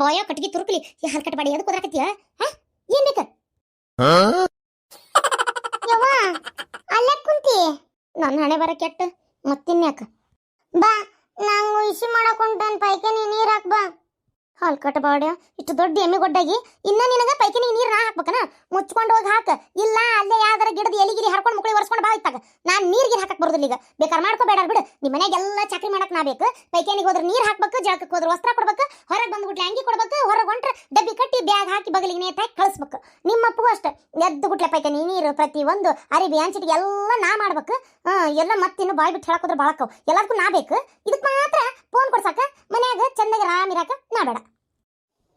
ಬಾಯೋ ಕಟ್ಗಿ ತುರುಕ್ಲಿ. ಈ ಹಲ್ಕಟ್ ಬಾಡಿ ಎದಕ್ಕೆ ಕುದ್ರಾಕತ್ತೀಯ ಹಾ? ಏನ್ ಬೇಕ? ಯವ್ವ ಅಲ್ಲೇ ಕುಂತಿ. ನನ್ನ ಹಣೆ ಬರ ಕೆಟ್ಟ ಮತ್ತಿನ್ಯಾಕ? ಬಾ ನಂಗು ಇಸಿ ಮಾಡಕ್ ಹೊಂಟನ್ ನೀ ನೀರ್ ಹಾಕ್ ಬಾ. ಹಲ್ಕಟ್ ಬಾಡ್ಯ, ಇಷ್ಟು ದೊಡ್ಡ ಎಮ್ಮೆ ಗೊಡ್ಡಾಗಿ ಇನ್ನ ನಿನಗ ಪೈಕನಿ ನೀರು ನಾ ಹಾಕ್ಬೇಕನ? ಮುಚ್ಕೊಂಡು ಹೋಗಿ ಹಾಕ. ಇಲ್ಲ, ಅಲ್ಲೇ ಯಾವ್ದಾರ ಗಿಡದ ಎಲಿಗಿರಿ ಹರ್ಕೊಂಡು ಮುಕ್ಳಿ ಒರೆಸ್ಕೊಂಡು ಬಾ ಇತ್ತಾಗ. ನಾನು ನೀರಿಗೆ ಹಾಕಕ್ ಬರೋದಿಲ್ಲ ಈಗ. ಬೇಕಾರ್ ಮಾಡ್ಕೋಬೇಡ ಬಿಡು. ನಿಮ್ಮ ಮನ್ಯಾಗೆಲ್ಲ ಚಾಕ್ರಿ ಮಾಡಕ್ ನಾ ಬೇಕು. ಪೈಕೇನಿಗೆ ಹೋದ್ರೆ ನೀರು ಹಾಕ್ಬೇಕು ಜಳಕಕ್ಕೆ ಹೋದ್ರೆ ವಸ್ತ್ರ ಕೊಡ್ಬೇಕು, ಹೊರಗೆ ಬಂದ್ಬಿಟ್ಲೆ ಅಂಗಿ ಕೊಡ್ಬೇಕು, ಹೊರಗೆ ಹೊಂಟ್ರೆ ಡಬ್ಬಿ ಕಟ್ಟಿ ಬ್ಯಾಗ್ ಹಾಕಿ ಬಗಲಿಗೆ ನೇತ್ ಹಾಕಿ ಕಳಿಸ್ಬೇಕು. ನಿಮ್ಮ ಅಪ್ಪಗೂ ಅಷ್ಟೇ. ಎದ್ದು ಬಿಟ್ಲೆ ಪೈಕೇನಿ ನೀರು ಪ್ರತಿ ಒಂದು ಅರಿಬಿ ಅಂಚಿಟಿಗೆ ಎಲ್ಲ ನಾ ಮಾಡ್ಬೇಕು. ಎಲ್ಲ ಎಲ್ಲ ಮತ್ತಿನ್ನು ಬಾಯ್ ಬಿಟ್ಟು ಹೇಳಕ್ ಹೋದ್ರೆ ಬಾಳಕ್ಕವ್ ಎಲ್ಲದಕ್ಕೂ ನಾ ಬೇಕು. ಇದಕ್ಕೆ ಮಾತ್ರ ಫೋನ್ ಕೊಡ್ಸಾಕ ಮನ್ಯಾಗ ಚೆನ್ನಾಗಿ ರಾಮ್ ಇರಾಕ ನಾ ಬೇಡ.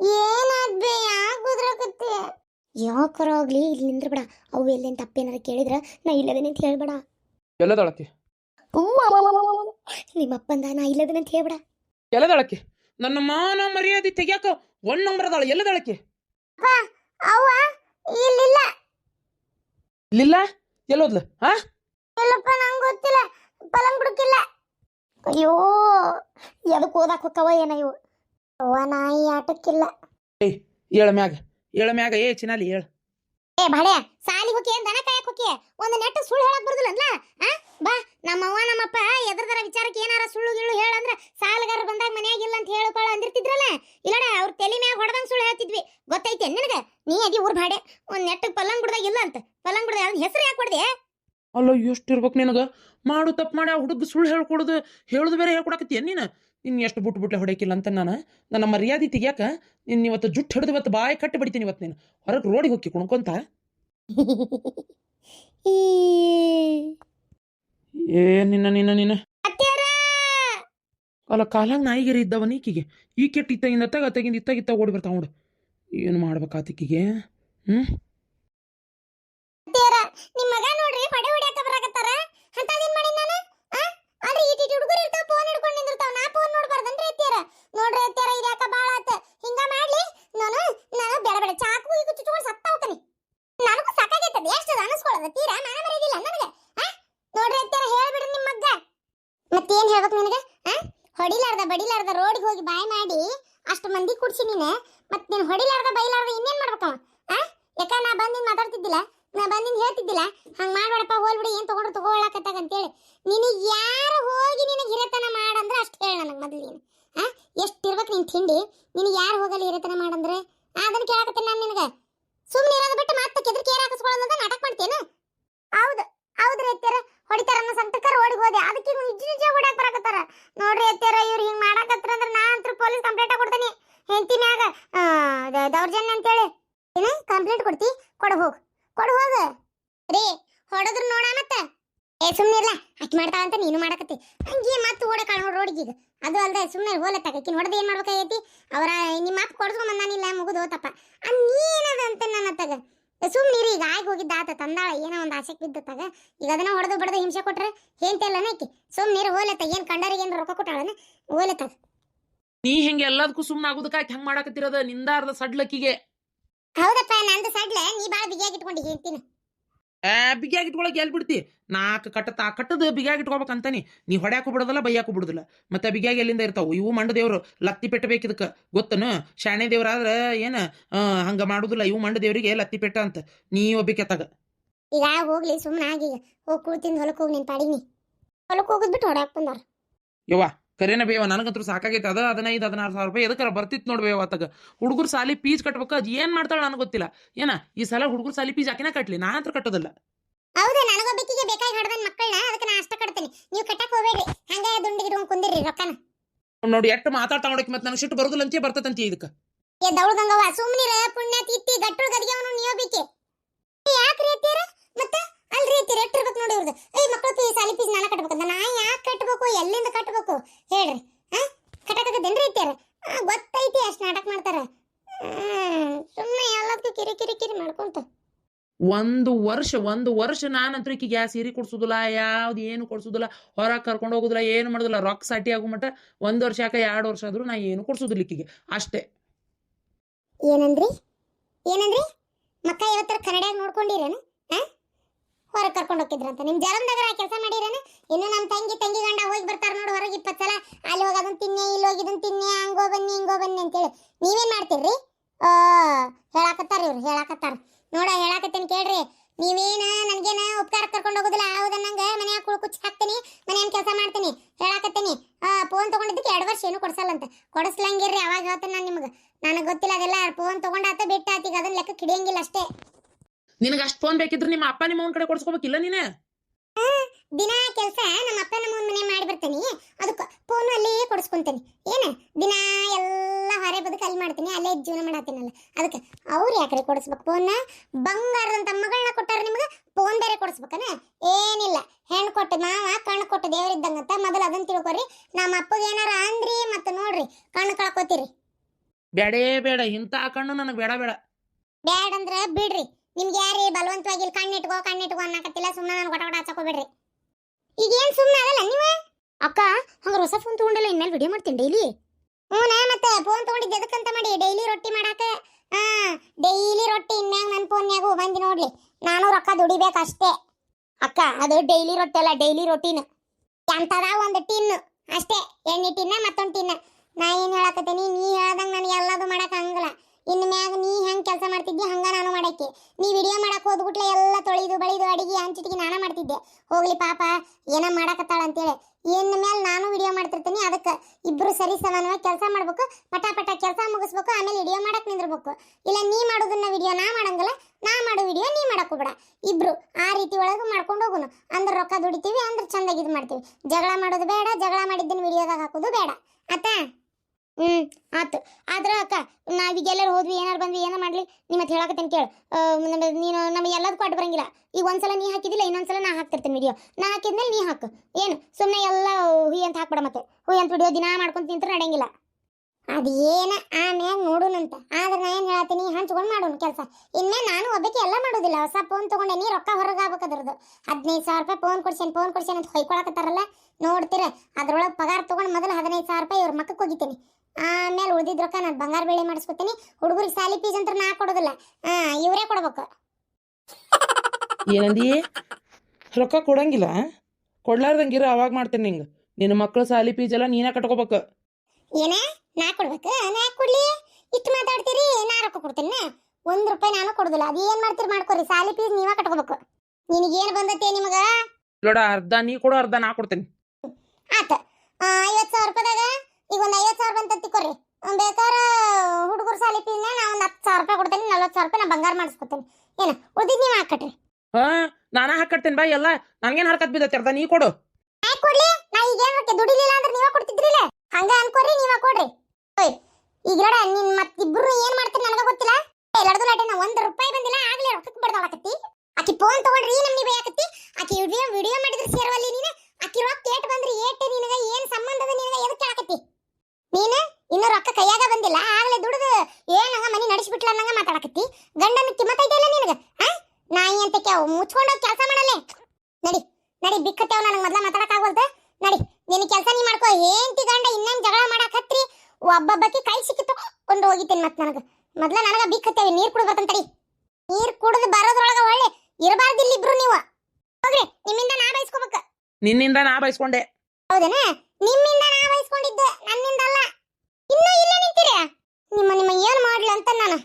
ಏನಾದ್ಬೆ ಯಾಕೆ ಉದ್ರಕತ್ತೆ ಯಾಕರ ಆಗ್ಲಿ ಇಲ್ಲಿ ನಿಂದ್ರ ಬೇಡ ಅವು ಎಲ್ಲಿ ತಪ್ಪೇನಾರ ಕೇಳಿದ್ರ ನಾ ಇಲ್ಲದೇನೆ ಅಂತ ಹೇಳ್ಬೇಡ. ಎಲ್ಲದಳಕ್ಕೆ? ನಿಮ್ಮಪ್ಪಂದ ನಾ ಇಲ್ಲದೇನೆ ಅಂತ ಹೇಳ್ಬೇಡ. ಎಲ್ಲದಳಕ್ಕೆ? ನನ್ನ ಮಾನ ಮರ್ಯಾದೆ ತೆಗಿಯಾಕ ಒನ್ ನಂಬರ್ ಅದಾಳ ಎಲ್ಲದಳಕ್ಕೆ ಅವ್ವ ಇಲ್ಲಿಲ್ಲ. ಇಲ್ಲಿಲ್ಲ? ಎಲ್ಲೋದ್ಲ? ಹಾ ಎಲ್ಲಪ್ಪ ನಂಗೆ ಗೊತ್ತಿಲ್ಲ. ಪಲಂಗ್ ಬಿಡುಕಿಲ್ಲ. ಅಯ್ಯೋ ಎದಕ್ಕೆ ಓದಾಕ್ ಹೋಕ್ಕವ ಏನ ಇವು ಅವ್ವ ನಾಯಿ ಆಟಕ್ಕಿಲ್ಲ. ಏಳ ಮ್ಯಾಗ ಏಳ ಮ್ಯಾಗ ಏ ಚಿನಾಲಿ ಏಳ ಏ ಬಾಳೆ ಸಾಲಿ ಹೋಗಿ ಏನ್ ದನ ಕಾಯಕ್ ಹೋಗಿ ಒಂದು ನೆಟ್ಟ ಸುಳ್ಳು ಹೇಳಕ್ ಬರುದಿಲ್ಲ ಆ? ಬಾ ನಮ್ಮವ್ವ ನಮ್ಮಪ್ಪ ಎದ್ರದರ ವಿಚಾರಕ್ಕೆ ಏನಾರ ಸುಳ್ಳು ಗಿಳ್ಳು ಹೇಳಂದ್ರ ಸಾಲಗಾರ ಬಂದಾಗ ಮನ್ಯಾಗ ಇಲ್ಲ ಅಂತ ಹೇಳ್ಕೊಳ ಅಂದಿರ್ತಿದ್ರಲ್ಲ? ಇಲ್ಲಡ ಅವ್ರ ತಲೆ ಮ್ಯಾಗ ಹೊಡೆದಂಗ್ ಸುಳ್ಳು ಹೇಳ್ತಿದ್ವಿ. ಗೊತ್ತೈತೆ ನಿನಗೆ? ನೀ ಅದಿ ಊರ್ ಭಾಡೆ ಒಂದ್ ನೆಟ್ಟಗ್ ಪಲ್ಲಂಗ್ ಬಿಡ್ದಾಗ ಇಲ್ಲ ಅಂತ. ಪಲ್ಲಂಗ್ ಬಿಡ್ದ ಅದ್ ಹೆಸರು ಯಾಕೆ ಕೊಡ್ದೆ ಅಲ್ಲ ಎಷ್ಟು ಇರ್ಬೇಕು ನಿನಗ? ಮಾಡು ತಪ್ಪು ಮಾಡಿ ಆ ಹುಡುಗ ಸುಳ್ಳು ಹೇಳ್ಕೊಡುದು ಹೇಳುದು ಬೇರೆ ಹೇಳ್ಕೊಡಕತ್ತೀಯ ನೀನು? ಇನ್ನು ಎಷ್ಟು ಬುಟ್ಟು ಬುಟ್ಲೆ ಹೊಡೆಯಕ್ಕಿಲ್ಲ ಅಂತ ನಾನು. ನನ್ನ ಮರ್ಯಾದೆ ತೆಗ್ಯಾಕ ನಿನ್ನ ಇವತ್ತು ಜುಟ್ಟು ಹಿಡಿದು ಇವತ್ತು ಬಾಯಿ ಕಟ್ಟಿ ಬಿಡ್ತೀನಿ ಇವತ್ತು ನೀನು. ಹೊರಗೆ ರೋಡಿಗೆ ಹೋಗಿ ಕುಣ್ಕೊಂತ. ಏ ನಿನ್ನ ನಿನ್ನ ನಿನ್ನ. ಅಲ್ಲ ಕಾಲಾಗ ನಾಯಿಗೆರಿ ಇದ್ದವನ ಈಕಿಗೆ ಈ ಕೆಟ್ಟ ಇತ್ತಾಗಿಂದ ತಗ ತೆಗಿಂದ ಇತ್ತಾಗ ಇತ್ತಾಗ ಓಡಿ ಬರ್ತಾವ ನೋಡು. ಏನು ಮಾಡ್ಬೇಕಾತಿಕ್ಕಿಗೆ ಹ್ಞೂ ಅತ್ಯಾರ ನಿಮ್ ಮಗ ನೋಡ್ರಿ ಪಡೆ ಹೊಡ್ಯಾಕ ಬರಾಕತ್ತಾರ ಅಂತದೇನ್ ಮಾಡಿ ನಾನು ಆ ಅಲ್ರಿ ಇಟಿ ಹುಡುಗರು ಇರ್ತಾವ ಫೋನ್ ಹಿಡ್ಕೊಂಡು ನಿಂದಿರ್ತಾವ ನಾ ಫೋನ್ ನೋಡ್ಬಾರ್ದನ್ರಿ ಅತ್ಯಾರ ನೋಡ್ರಿ ಅತ್ಯಾರ ಇದ್ಯಾಕ ಬಾಳ ಆತ ಹಿಂಗ ಮಾಡ್ಲಿ ನಾನು ನಾನು ಬೇಡ ಬೇಡ ಚಾಕು ಈಗ ಚುಚ್ಕೊಂಡು ಸತ್ತ ಹೋಗ್ತಾನೆ ನನಗೂ ಸಾಕಾಗೈತದ ಎಷ್ಟು ಅನಸ್ಕೊಳ್ಳೋದ ತೀರಾ ಮಾನ ಮರ್ಯಾದಿಲ್ಲ ನನಗೆ ಆ ನೋಡ್ರಿ ಅತ್ಯಾರ ಹೇಳ್ಬಿಡ್ರಿ ನಿಮ್ಮ ಮಗ್ಗ ಮತ್ತೇನ್ ಹೇಳ್ಬೇಕು ನಿನಗೆ? ಆ? ಹೊಡಿಲಾರ್ದ, ಬಡಿಲಾರ್ದ ರೋಡಿಗೆ ಹೋಗಿ ಬಾಯ್ ಮಾಡಿ ಅಷ್ಟು ಮಂದಿ ಕುಡ್ಸಿ ನೀನು. ಮತ್ತೆ ನೀನು ಹೊಡಿಲಾರ್ದ, ಬೈಲಾರ್ದ ಇನ್ನೇನು ಮಾಡ್ಬೇಕವ ಆ? ಯಾಕ ನಾ ಬಂದಿನ ಮಾತಾಡ್ತಿದ್ದಿಲ್ಲ? ನಾ ಬಂದಿನ ಹೇಳ್ತಿದ್ದಿಲ್ಲ? ಹಂಗೆ ಮಾಡ್ಬೇಡಪ್ಪ ಹೋಲ್ಬಿಡಿ ಏನು ತಗೊಂಡ್ರು ತೊಗೊಳಕತ್ತಾಗ ಅಂತೇಳಿ. ನಿನಗೆ ಯಾರು ಹೋಗಿ ನಿನಗೆ ಹಿರೇತನ ಮಾಡಂದ್ರೆ ಅಷ್ಟು ಹೇಳ ನನಗೆ ಮೊದಲು ನೀನು. ಆ? ಎಷ್ಟು ಇರ್ಬೇಕು ನಿನ್ ತಿಂಡಿ? ನಿನಗೆ ಯಾರು ಹೋಗಲ್ಲ ಹಿರತನ ಮಾಡಂದ್ರೆ? ಅದನ್ನ ಕೇಳಕತ್ತೇನೆ ನಾನು ನಿನಗೆ. ಸುಮ್ಮನೆ ಇರೋದು ಬಿಟ್ಟು ಮತ್ತೆ ಕೆದರ್ ಕೇರ್ ಹಾಕಿಸ್ಕೊಳ್ಳೋದು ನಾಟಕ ಮಾಡ್ತೇನು ಹೌದು, ಹೌದ್ರಿ ಹೊಡಿತಾರ ಅನ್ನೋ ಸಂತಕರ್ ಓಡಿ ಹೋದೆ. ಅದಕ್ಕೆ ನಿಜ ನಿಜ ಓಡಾಕ್ ಬರಾಕತ್ತಾರ. ನೋಡ್ರಿ ಅತ್ಯಾರ ಇವ್ರು ಹಿಂಗ್ ಮಾಡಾಕತ್ರ ಅಂದ್ರೆ ನಾ ಅಂತೂ ಪೊಲೀಸ್ ಕಂಪ್ಲೇಂಟ್ ಕೊಡ್ತೀನಿ. ಹೆಂಡತಿ ಮ್ಯಾಗ ದೌರ್ಜನ್ಯ ಅಂತೇಳಿ. ಏನ ಕಂಪ್ಲೇಂಟ್ ಕೊಡ್ತಿ? ಕೊಡ ಹೋಗ್. ಕೊಡ ಹೋಗ. ರೀ, ಹೊಡೆದ್ರು ನೋಡ ಮತ್ತ. ಏ ಸುಮ್ಮನೆ ಇರ್ಲ. ಆಕಿ ಮಾಡ್ತಾಳಂತ ನೀನು ಮಾಡಕತ್ತಿ. ಹಂಗೆ ಮತ್ತೆ ಓಡ ಕಾಣ ರೋಡಿಗೆ ಅದು ಅಲ್ದೆ ಸುಮ್ಮನೆ ಹೋಲತ್ತಾಗ ಆಕಿನ ಹೊಡೆದು ಏನು ಮಾಡ್ಬೇಕಾಗೈತಿ ಅವರ ನಿಮ್ಮ ಮಾತು ಕೊಡ್ಸ್ಕೊಂಡ್ ಬಂದಾನಿಲ್ಲ, ಮುಗಿದು ಹೋತಪ್ಪ ಅದ್ ನೀನದ ಅಂತ ನನ್ನ ಅತ್ತಾಗ ಸುಮ್ಮನೆ ಇರಿ ಈಗ ಆಗಿ ಹೋಗಿದ್ದ ಆತ ತಂದಾಳ ಏನೋ ಒಂದು ಆಸೆಗೆ ತಗ ಈಗ ಅದನ್ನ ಹೊಡೆದು ಬಡದು ಹಿಂಸೆ ಕೊಟ್ರೆ ಹೇಂತಿಲ್ಲನ ಆಕಿ? ಸುಮ್ಮನೆ ಓಲತ್ತ. ಹೋಲತ್ತ ಏನು ಕಂಡರಿಗೆ ಏನು ರೊಕ್ಕ ಕೊಟ್ಟಾಳನ? ಓಲತ್ತ ನೀ ಹಿಂಗೆ ಎಲ್ಲದಕ್ಕೂ ಸುಮ್ಮನೆ ಆಗೋದಕ್ಕೆ ಹೆಂಗೆ ಮಾಡಾಕತ್ತಿರೋದು ನಿಂದಾರ್ದ ಸಡ್ಲಕ್ಕಿಗೆ ಹೌದಪ್ಪ ನಂದು ಸಡ್ಲ. ನೀ ಬಾಳ ಬಿಗಿಯಾಗಿ ಇಟ್ಕೊಂಡು ಹೇಳ್ತೀನಿ ಆ ಬಿಗಿಯಾಗಿ ಇಟ್ಕೊಳಕ್ ಎಲ್ ಬಿಡ್ತಿ? ನಾಲ್ಕು ಕಟ್ಟತ್ತ ಆ ಕಟ್ಟದ ಬಿಗಿಯಾಗಿ ಇಟ್ಕೋಬೇಕಂತಾನಿ ನೀ ಹೊಡ್ಯಾಕು ಬಿಡೋದಲ್ಲ ಬೈಯಾಕು ಬಿಡುದಿಲ್ಲ. ಮತ್ತೆ ಬಿಗಿಯಾಗಿ ಎಲ್ಲಿಂದ ಇರ್ತಾವ? ಇವು ಮಂಡ ದೇವ್ರು ಲತ್ತಿ ಪೆಟ್ಟ ಬೇಕಿದಕ್ಕೆ ಗೊತ್ತನು? ಶಾಣೆ ದೇವ್ರಾದ್ರೆ ಏನು ಹಂಗ ಮಾಡುದಿಲ್ಲ. ಇವು ಮಂಡ ದೇವ್ರಿಗೆ ಲತ್ತಿ ಪೆಟ್ಟ ಅಂತ. ನೀ ಒಬ್ಬಿಕೆ ತಗ. ಈಗ ಹೋಗ್ಲಿ ಸುಮ್ಮನೆ ಆಗಿ ಹೋಗಿ ಕೂತಿಂದ ಹೊಲಕ್ಕೆ ಹೋಗಿ ನಿನ್ ಪಾಡಿನಿ ಹೊಲಕ್ಕೆ ಹೋಗಿದ್ಬಿಟ್ಟು ಹೊಡ್ಯಾಕ್ ಬಂದಾರ. ಯವ್ವ ಕರೇನ ಬೇವ ನನಗಂತೂ ಸಾಕಾಗೈತೆ. ಅದ ಹದಿನೈದು ಹದಿನಾರು ಸಾವಿರ ರೂಪಾಯಿ ಎದಕ್ಕಾರ ಬರ್ತಿತ್ತು ನೋಡ್ಬೇವ ಅತ್ತಾಗ ಹುಡುಗರು ಸಾಲಿ ಪೀಸ್ ಕಟ್ಬೇಕು ಅದು ಏನು ಮಾಡ್ತಾಳ ನನಗೆ ಗೊತ್ತಿಲ್ಲ. ಏನ ಈ ಸಲ ಹುಡುಗರು ಸಾಲಿ ಪೀಸ್ ಹಾಕಿನ ಕಟ್ಲಿ ನಾ ಹತ್ರ ಕಟ್ಟೋದಿಲ್ಲ. ಹೌದು ನನಗೊಬ್ಬಕಿಗೆ ಬೇಕಾಗಿ ಹಡ್ದನ್ ಮಕ್ಕಳನ್ನ ಅದಕ್ಕೆ ನಾ ಅಷ್ಟ ಕಟ್ತೀನಿ. ನೀವು ಕಟ್ಟಕ್ ಹೋಗ್ಬೇಡ್ರಿ. ಹಂಗೆ ದುಂಡಿಗೆ ಇಟ್ಕೊಂಡ್ ಕುಂದಿರ್ರಿ ರೊಕ್ಕನ. ನೋಡಿ ಎಷ್ಟು ಮಾತಾಡ್ತಾ ನೋಡಕ್ಕೆ ಮತ್ತೆ ನನಗೆ ಸಿಟ್ಟು ಬರೋದಿಲ್ಲ ಅಂತೀಯ ಬರ್ತದಂತೀಯ ಇದಕ್ಕೆ. ಏ ದೌಳ್ಗಂಗವ್ವ ಸುಮ್ನಿರ ಪುಣ್ಯ ತಿತ್ತಿ ಗಟ್ಟರು ಗದಿಗೆ ಅವನು ನೀವು ಬಿಕೆ ಯಾಕ್ರಿ ಅತ್ತೀರ ಮತ್ತ ಅಲ್ರಿ ರೇಟ್ ಇರ್ಬೇಕು ನೋಡಿ ಇವ್ರದ್ದು ಏ ಮಕ್ಕಳ ಫೀಸ್ ಸಾಲಿ ಫೀಸ್ ನಾನು ಕಟ್ಬೇಕಂತ ನಾ ಯಾಕೆ ಕಟ್ಟಬೇಕು ಎಲ್ಲಿಂದ ಕಟ್ಟಬೇಕು ಹೇಳ್ರಿ. ಹಾ ಕಟ್ಟಕತ್ತೇನ್ರಿ ಅತ್ತೀರ ಗೊತ್ತೈತಿ ಅಷ್ಟು ನಾಟಕ ಮಾಡ್ತಾರೆ. ಸುಮ್ಮನೆ ಎಲ್ಲದಕ್ಕೂ ಕಿರಿ ಕಿರಿ ಕಿರಿ ಮಾಡ್ಕೊಂತ. ಒಂದು ವರ್ಷ ಒಂದು ವರ್ಷ ನಾನಂತೂ ಈಕಿಗೆ ಗ್ಯಾಸ್ ಸೀರೆ ಕೊಡ್ಸೋದಿಲ್ಲ ಯಾವ್ದು ಏನು ಕೊಡ್ಸೋದಿಲ್ಲ ಹೊರಗೆ ಕರ್ಕೊಂಡು ಹೋಗೋದಿಲ್ಲ ಏನು ಮಾಡೋದಿಲ್ಲ ರೊಕ್ಕ ಸಾಟಿ ಆಗೋ ಮಟ್ಟ ಒಂದು ವರ್ಷ ಯಾಕೆ ಎರಡು ವರ್ಷ ಆದ್ರೂ ನಾ ಏನು ಕೊಡ್ಸೋದಿಲ್ಲ ಈಕಿಗೆ. ಅಷ್ಟೇ. ಏನಂದ್ರಿ? ಏನಂದ್ರಿ? ಮಕ್ಕ ಇವತ್ತರ ಕನ್ನಡ ನೋಡ್ಕೊಂಡಿರೇನು? ಹಾ ಹೊರಗೆ ಕರ್ಕೊಂಡು ಹೋಗಿದ್ರಂತ ನಿಮ್ ಆ ಕೆಲಸ ಮಾಡಿರೇನು? ಇನ್ನು ನಮ್ಮ ತಂಗಿ ತಂಗಿ ಗಂಡ ಹೋಗಿ ಬರ್ತಾರ ನೋಡು ಹೊರಗೆ ಇಪ್ಪತ್ತು ಸಲ. ಅಲ್ಲಿ ಹೋಗಿ ಅದನ್ನ ತಿನ್ನಿ, ಇಲ್ಲಿ ಹೋಗಿ ಇದನ್ನ ತಿನ್ನೆ, ಹಂಗೋ ಬನ್ನಿ, ಹಿಂಗೋ ಬನ್ನಿ ಅಂತೇಳಿ. ನೀವೇನ್ ಮಾಡ್ತೀರಿ? ಆ ಹೇಳಾಕತ್ತಾರ ಇವ್ರು, ಹೇಳಾಕತ್ತಾರ. ನೋಡ, ಹೇಳಾಕತ್ತೇನೆ ಕೇಳ್ರಿ. ನೀವೇನ, ನನಗೇನ ಉಪಕಾರ ಕರ್ಕೊಂಡು ಹೋಗೋದಿಲ್ಲ? ನಂಗೆ? ಮನ್ಯಾಗ ಕುಳು ಕುಚ್ಚಿ ಹಾಕ್ತೀನಿ ಮನೆಯನ್ನು ಕೆಲಸ ಮಾಡ್ತೀನಿ. ಹೇಳಾಕತ್ತೀನಿ. ಆ ಫೋನ್ ತಗೊಂಡಿದ್ದಕ್ಕೆ ಎರಡು ವರ್ಷ ಏನು ಕೊಡ್ಸಲ್ಲಂತ. ಕೊಡಿಸ್ಲಂಗಿರ್ರಿ, ಅವಾಗ ಹೇಳ್ತೇನೆ ನಾನು ನಿಮಗೆ. ನನಗೆ ಗೊತ್ತಿಲ್ಲ ಅದೆಲ್ಲ. ಫೋನ್ ತಗೊಂಡಾತ ಬಿಟ್ಟ ಆತೀಗ ಅದನ್ನ ಲೆಕ್ಕ ಕಿಡಿಯಂಗಿಲ್ಲ ಅಷ್ಟೇ. ನಿನಗೆ ಅಷ್ಟು ಫೋನ್ ಬೇಕಿದ್ರೆ ನಿಮ್ಮ ಅಪ್ಪ ನಿಮ್ಮ ಕಡೆ ಕೊಡ್ಸ್ಕೋಬೇಕಿಲ್ಲ ನೀನೆ? ದಿನ ಕೆಲಸ ನಮ್ಮ ಅಪ್ಪ ನಮ್ಮ ಮನೆ ಮಾಡಿ ಬರ್ತೀನಿ. ಅದಕ್ಕೆ ಫೋನ್ ಅಲ್ಲಿ ಕೊಡಿಸ್ಕೊಂತೀನಿ. ಏನ? ದಿನ ಎಲ್ಲ ಹೊರೆ ಬದುಕು ಅಲ್ಲಿ ಮಾಡ್ತೀನಿ ಅಲ್ಲೇ ಜೀವನ ಮಾಡತ್ತೀನಲ್ಲ. ಅದಕ್ಕೆ ಅವ್ರು ಯಾಕ್ರೆ ಕೊಡಿಸ್ಬೇಕು ಫೋನ್ನ ಬಂಗಾರದಂತ ಮಗಳನ್ನ ಕೊಟ್ಟಾರ ನಿಮ್ಗೆ ಫೋನ್ ಬೇರೆ ಕೊಡಿಸ್ಬೇಕನ? ಏನಿಲ್ಲ. ಹೆಣ್ಣು ಕೊಟ್ಟು ಮಾವ ಕಣ್ಣು ಕೊಟ್ಟು ದೇವರಿದ್ದಂಗಂತ ಮೊದಲು ಅದನ್ನ ತಿಳ್ಕೊರಿ. ನಮ್ಮ ಅಪ್ಪಗೆ ಏನಾರ ಅಂದ್ರಿ ಮತ್ತೆ ನೋಡ್ರಿ ಕಣ್ಣು ಕಳ್ಕೊತೀರಿ. ಬೇಡೇ ಬೇಡ ಇಂಥ ಕಣ್ಣು ನನಗೆ ಬೇಡ ಬೇಡ. ಬೇಡ ಅಂದ್ರೆ ಬಿಡ್ರಿ. ನಿಮ್ಗೆ ಯಾರಿ ಬಲವಂತವಾಗಿ ಇಲ್ಲಿ ಕಣ್ಣಿಟ್ಕೋ ಕಣ್ಣಿಟ್ಕೋ ಅನ್ನಕತ್ತಿಲ್ಲ ಸುಮ್ಮನೆ ನಾನು ಗೊಟ ಗೊಟ ಹಚ್ಚಕೋಬೇಡ್ರಿ ಈಗ ಏನ್ ಸುಮ್ಮನೆ ಆಗಲ್ಲ ನೀವೇ? ಅಕ್ಕ ಹಂಗ ಹೊಸ ಫೋನ್ ತಗೊಂಡಿಲ್ಲ ಇನ್ಮೇಲೆ ವಿಡಿಯೋ ಮಾಡ್ತೀನಿ ಡೈಲಿ ಹ್ಞೂ ನಾ ಮತ್ತೆ ಫೋನ್ ತಗೊಂಡಿದ್ದೆ ಎದಕ್ಕಂತ ಮಾಡಿ? ಡೈಲಿ ರೊಟ್ಟಿ ಮಾಡಾಕ? ಹಾ ಡೈಲಿ ರೊಟ್ಟಿ ಇನ್ಮ್ಯಾಗ ನನ್ನ ಫೋನ್ಯಾಗು ಬಂದು ನೋಡ್ಲಿ. ನಾನು ರೊಕ್ಕ ದುಡಿಬೇಕಷ್ಟೇ ಅಕ್ಕ ಅದು ಡೈಲಿ ರೊಟ್ಟಿ ಅಲ್ಲ ಡೈಲಿ ರೊಟ್ಟಿನ ಎಂತದ ಒಂದು ಟಿನ್ ಅಷ್ಟೇ. ಎಣ್ಣೆ ಟಿನ್ನ ಮತ್ತೊಂದು ಟಿನ್ನ ನಾ ಏನ್ ಹೇಳಕತ್ತೀನಿ? ನೀ ಹೇಳ್ದಂಗ ನನಗೆ ಎಲ್ಲದು ಮಾಡಕ್ ಹಂಗಲ್ಲ. ಇನ್ನು ಮ್ಯಾಗ ನೀ ಹೆಂಗೆ ಕೆಲಸ ಮಾಡ್ತಿದ್ದಿ, ಹಂಗ ನಾನು ಮಾಡಕ್ಕೆ ನೀ ವಿಡಿಯೋ ಮಾಡಕ್ಕೆ ಹೋದ್ಬಿಟ್ಲೆ ಎಲ್ಲ ತೊಳೆದು, ಬಳಿದು, ಅಡಿಗೆ, ಹಂಚಿಟಿಗೆ ನಾನ ಮಾಡ್ತಿದ್ದೆ. ಹೋಗ್ಲಿ ಪಾಪ, ಏನ ಮಾಡಕತ್ತಾಳ ಅಂತೇಳಿ. ಇನ್ನು ಮೇಲೆ ನಾನು ವಿಡಿಯೋ ಮಾಡ್ತಿರ್ತೀನಿ, ಅದಕ್ಕೆ ಇಬ್ರು ಸರಿ ಸಮಾನವಾಗಿ ಕೆಲಸ ಮಾಡ್ಬೇಕು ಪಟ ಪಟ ಕೆಲಸ ಮುಗಿಸ್ಬೇಕು, ಆಮೇಲೆ ವಿಡಿಯೋ ಮಾಡಕ್ಕೆ ನಿಂದಿರ್ಬೇಕು. ಇಲ್ಲ ನೀ ಮಾಡೋದನ್ನ ವಿಡಿಯೋ ನಾ ಮಾಡಂಗಿಲ್ಲ, ನಾ ಮಾಡೋ ವಿಡಿಯೋ ನೀ ಮಾಡಕ್ಕೂ ಬಿಡ. ಇಬ್ರು ಆ ರೀತಿ ಒಳಗೆ ಮಾಡ್ಕೊಂಡು ಹೋಗೋನು. ಅಂದ್ರೆ ರೊಕ್ಕ ದುಡಿತೀವಿ, ಅಂದ್ರೆ ಚಂದಾಗಿ ಇದು ಮಾಡ್ತೀವಿ. ಜಗಳ ಮಾಡೋದು ಬೇಡ, ಜಗಳ ಮಾಡಿದ್ದನ್ನ ವಿಡಿಯೋದಾಗ ಹಾಕೋದು ಬೇಡ. ಆತ? ಹ್ಮ್, ಆತು. ಆದ್ರ ಅಕ್ಕ ಎಲ್ಲಾರು ಹೋದ್ವಿ, ಏನಾರು ಬಂದ್ವಿ, ಏನ ಮಾಡ್ಲಿ ನಿಮ್ಮ ಹೇಳಕತ್ತೇನೆ ಕೇಳು. ನಮ್ಮ- ನೀನು ನಮಗೆ ಎಲ್ಲದಕ್ಕೂ ಕೊಟ್ಟು ಬರಂಗಿಲ್ಲ. ಈಗ ಒಂದ್ಸಲ ನೀ ಹಾಕಿದಿಲ್ಲ ಇನ್ನೊಂದ್ಸಲ ನಾ ಹಾಕ್ತಿರ್ತೀನಿ ವಿಡಿಯೋ ನಾ ಹಾಕಿದ್ಮೇಲೆ ನೀ ಹಾಕು. ಏನು ಸುಮ್ಮನೆ ಎಲ್ಲ ಹುಯಿ ಅಂತ ಹಾಕ್ಬೇಡ ಮತ್ತೆ. ಹುಯ್ ಅಂತ ವಿಡಿಯೋ ದಿನ ಮಾಡ್ಕೊಂತ ನಿಂತ್ರೆ ನಡೆಯಂಗಿಲ್ಲ. ಅದೇನ ಆಮ್ಯಾಗ ನೋಡುನಂತ. ಆದ್ರೆ ನಾ ಏನು ಹೇಳ್ತೀನಿ, ಹಂಚ್ಕೊಂಡು ಮಾಡೋಣ ಕೆಲಸ. ಇನ್ನೇ ನಾನು ಒಬ್ಬಕ್ಕೆ ಎಲ್ಲ ಮಾಡೋದಿಲ್ಲ. ಹೊಸ ಫೋನ್ ತಗೊಂಡೇನಿ ರೊಕ್ಕ ಹೊರಗೆ ಆಗ್ಬೇಕು ಅದ್ರದ್ದು. ಹದಿನೈದು ಸಾವಿರ ರೂಪಾಯಿ ಫೋನ್ ಕೊಡ್ಸೇನೆ ಫೋನ್ ಕೊಡ್ಸೇನೆ ಅಂತ ಹೊಯ್ಕೊಳಕತ್ತಾರಲ್ಲ. ನೋಡ್ತೀರ, ಅದ್ರೊಳಗೆ ಪಗಾರ ತಗೊಂಡು ಮೊದಲು ಹದಿನೈದು ಸಾವಿರ ರೂಪಾಯಿ ಇವ್ರ ಮಕ್ಕಕ್ಕೆ ಹೋಗಿತೀನಿ ಆಮೇಲೆ ಉಳಿದಿದ್ದ ರೊಕ್ಕ ನಾನು ಬಂಗಾರ ಬೆಳೆ ಮಾಡಿಸ್ಕೊತೀನಿ. ಹುಡುಗರಿಗೆ ಸಾಲಿ ಫೀಸ್ ಅಂತ ನಾ ಕೊಡೋದಿಲ್ಲ. ಇವರೇ ಕೊಡ್ಬೇಕು. ಏನಂದಿ? ರೊಕ್ಕ ಕೊಡಂಗಿಲ್ಲ. ಕೊಡ್ಲಾರ್ದಂಗಿರ ಅವಾಗ ಮಾಡ್ತೇನೆ ನಿಂಗೆ. ನಿನ್ನ ಮಕ್ಕಳು ಸಾಲಿ ಫೀಸ್ ಎಲ್ಲ ನೀನೇ ಕಟ್ಕೋಬೇಕು. ಏನೇ? ನಾ ಕೊಡ್ಬೇಕು? ನಾ ಕೊಡಲಿ ಕೊಡ್ಲಿ? ಇಷ್ಟು ಮಾತಾಡ್ತೀರಿ ನಾ ರೊಕ್ಕ ಕೊಡ್ತೀನಿ ಒಂದು ರೂಪಾಯಿ ನಾನು ಕೊಡೋದಿಲ್ಲ. ಅದು ಏನು ಮಾಡ್ತೀರಿ ಮಾಡ್ಕೊರಿ. ಸಾಲಿ ಫೀಸ್ ನೀವ ಕಟ್ಕೋಬೇಕು. ನಿನಗೇನು ಬಂದತ್ತೆ ನಿಮಗೆ? ನೋಡ ಅರ್ಧ ನೀ ಕೊಡೋ ಅರ್ಧ ನಾ ಕೊಡ್ತೀನಿ. ಆತ. ಐವತ್ತು ಸಾವಿರ ರೂಪಾಯಿದಾಗ ಈಗ ಒಂದು ಐವತ್ತು ಸಾವಿರ ಬಂತ ತಿಕ್ಕೋರಿ ಬೇಕಾದ್ರೆ ಹುಡುಗರು ಸಾಲಿ ಫೀಸ್ನ ನಾ ಒಂದು ಹತ್ತು ಸಾವಿರ ನಲ್ವತ್ತು ಸಾವಿರ ರೂಪಾಯಿ ನಾ ಬಂಗಾರ ಮಾಡಿಸ್ಕೊತೇನೆ. ಏನ ಉಳಿದಿದ್ ನೀವು ಹಾಕಟ್ರಿ. ಹಾ ನಾನಾ ಹಾಕಡ್ತೇನೆ ಬಾ ಎಲ್ಲ ನನಗೇನು ಹರ್ಕತ್ ಬಿದ್ದ ಅರ್ಧ ನೀ ಕೊಡು. ಯಾಕ್ ಕೊಡ್ಲಿ? ನಾ ಈಗ ಏನಕ್ಕೆ ದುಡಿಲಿಲ್ಲ ಅಂದ್ರೆ ನೀವ ಕೊಡ್ತಿದ್ರಿಲ್ಲ? ಹಂಗ ಅನ್ಕೋರಿ ನೀವ ಕೊಡ್ರಿ. ಓಯ್ ಈಗ ನೋಡ ನಿನ್ ಮತ್ತಿಬ್ರು ಏನ್ ಮಾಡ್ತೀರಿ ನನಗ ಗೊತ್ತಿಲ್ಲ? ಎಲ್ಲರದು ಲಾಟೆ ನಾ ಒಂದ್ ರೂಪಾಯಿ ಬಂದಿಲ್ಲ ಆಗ್ಲೇ ರೊಕ್ಕಕ್ಕೆ ಬಡ್ದಾಳಕತ್ತಿ. ಆಕಿ ಫೋನ್ ತಗೊಂಡ್ರಿ ನಮ್ನಿ ಬೈಯಾಕತ್ತಿ ಆಕಿ ವಿಡಿಯೋ ವಿಡಿಯೋ ಮಾಡಿದ್ರೆ ಸೇರ್ವಲ್ಲಿ ನೀನು. ಆಕಿ ರೊಕ್ಕ ಏಟ್ ಬಂದ್ರಿ ಏಟ್ ನಿನಗ ಏನ್ ಸಂಬಂಧದ ನಿನಗ ಎದಕ್ಕೆ ಕೇಳಕತ್ತಿ? ನೀನು ಇನ್ನು ರೊಕ್ಕ ಕೈಯಾಗ ಬಂದಿಲ್ಲ ಆಗ್ಲೇ ದುಡ್ದು ಏನಂಗ ಮನಿ ನಡೆಸ್ಬಿಟ್ಲ ಅನ್ನಂಗ ಮಾತಾಡಕತ್ತಿ ಗಂಡನ ಕಿಮ್ಮತ್ತೈತೆ ಇಲ್ಲ ನಿನಗ ಆ ನಾಯಿ ಅಂತ ಕ್ಯಾವ್ ಮುಚ್ಕೊಂಡು ಕೆಲಸ ಮಾಡಲ್ಲೇ? ನಡಿ ನಡಿ ಬಿಕ್ಕತ್ತೆ ನನಗೆ ಮೊದಲ ಮಾತಾಡಕ ಆಗೋಲ್ತ ನಡಿ ನಿನ್ನ ಕೆಲಸ ನೀ ಮಾಡ್ಕೋ. ಏಂತಿ ಗಂಡ ಇನ್ನೇನ್ ಜಗಳ ಮಾಡಕ್ ಒಬ್ಬೊಬ್ಬಕ್ಕೆ ಒಬ್ಬೊಬ್ಬಕಿ ಕೈ ಸಿಕ್ಕಿತ್ತು ಒಂದು ಹೋಗಿತ್ತೇನೆ ಮತ್ ನನಗ. ಮೊದ್ಲ ನನಗ ಬಿಕ್ಕತ್ತೇವೆ ನೀರ್ ಕುಡ್ ಬರ್ತಂತಡಿ ನೀರ್ ಕುಡಿದು ಬರೋದ್ರೊಳಗ ಒಳ್ಳೆ ಇರಬಾರ್ದಿಲ್ಲ ಇಬ್ರು ನೀವು. ಹೋಗ್ರಿ ನಿಮ್ಮಿಂದ ನಾ ಬಯಸ್ಕೋಬೇಕು ನಿನ್ನಿಂದ ನಾ ಬಯಸ್ಕೊಂಡೆ ಹೌದೇನ? ನಿಮ್ಮಿಂದ ನಾ ಬಯಸ್ಕೊಂಡಿದ್ದೆ ನನ್ನಿಂದ ಅಲ್ಲ ಇನ್ನೂ ಇಲ್ಲೇ ನಿಂತೀರಿ ನಿಮ್ಮ ನಿಮ್ಮ ಏನ್ ಮಾಡ್ಲಿ ಅಂತ ನಾನು.